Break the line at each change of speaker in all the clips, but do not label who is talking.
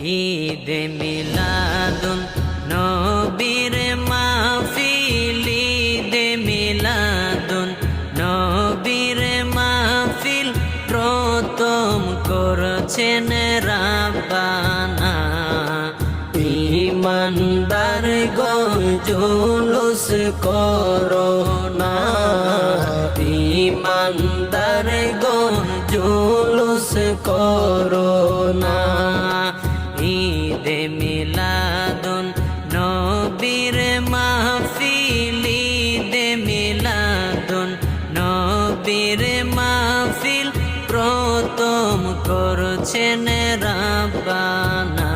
ঈদ মিলাদুন নবীর মাহফিল, ঈদ মিলাদুন নবীর মাহফিল। প্রথম করছেন রাব্বানা। ইমানদার গো, জুলুস করোনা ইমানদার গো করোনা ঈদে মিলাদুন নবীর মাহফিল ঈদে মিলাদুন নবীর মাহফিল প্রথম করছেন রাব্বানা।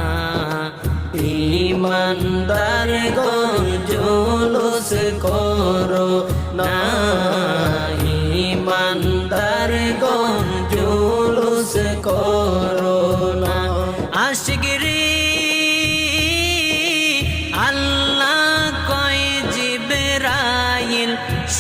ইমানদার গো, জুলুস করো না। ইমানদার গো, জুলুস করো না। আশগিরি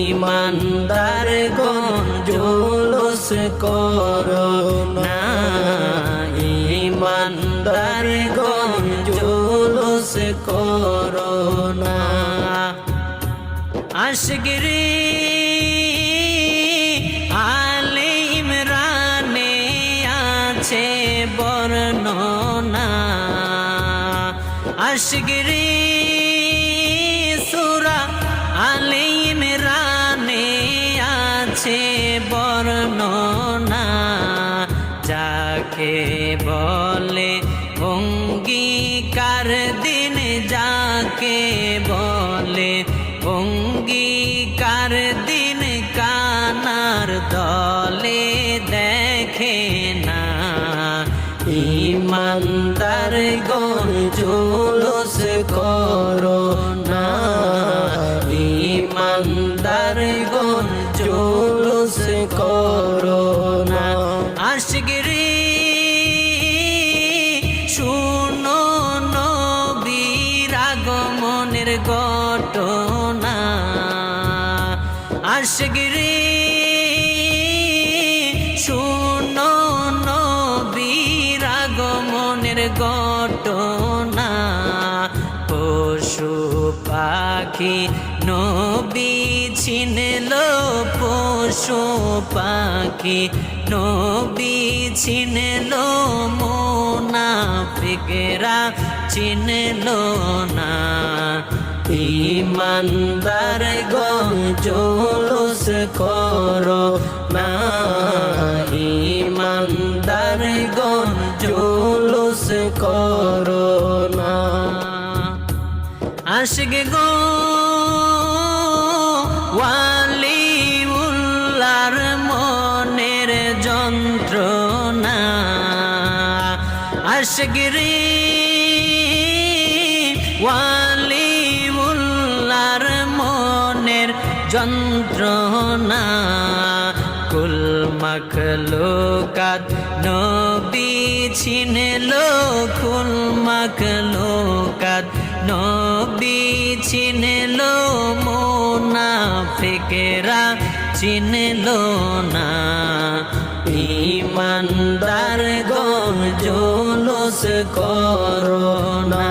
ইমানদার গন করো ইমানদার গন করো আশগিরি আলে ইমরানে আছে বর্ণনা। আশগিরি বর্ণনা যাকে বলে অঙ্গীকার দিন, যাকে বলে অঙ্গীকার দিন, কানার দলে দেখে না। ইমানদার গন জুলুস করো না। ইমানদার জুলুস করো না আশগিরি শুনো নবীর আগমনের ঘটনা। আশগিরি শুনো নবীর আগমনের ঘটনা। পশু পাখি নবী ছিনল পশু পাখি, নবী ছিনল মোনাফিকেরা, চিনল না। ইমানদার গো, জুলুস করো না। ইমানদার গো, জুলুস করো না। আশিক গো ওয়ালি যন্ত্রণা। আশগিরি ওয়ালি উল্লার মনের যন্ত্রণা। কুল মখলুকাত, নবী ছিনল কুল মখলুকাত, নবী ছিনল মোনাফিকেরা চিনল না। ইমানদার গো জুলুস করো না।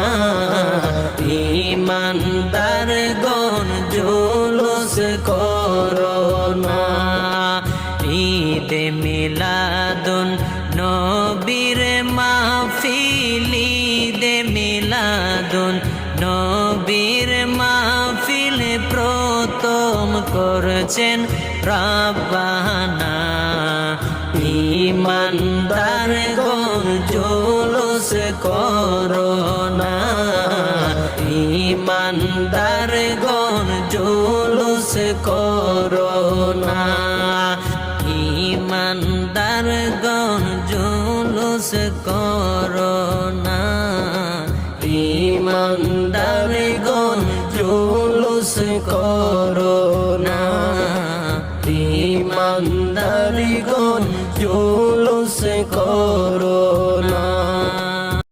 ইমানদার গো জুলুস করো না। ঈদ মিলাদুন নবীর মাহফিল, ঈদ মিলাদুন নবীর মাহফিল প্রথম করছেন রাব্বানা। ইমানদার গো, জুলুস করো না। ইমানদার গো, জুলুস করো না। ইমানদার গণ জুলুস জুলুস করো না। ইমানদার গন জুলুস করো না ইমানদার গন জুলুস করো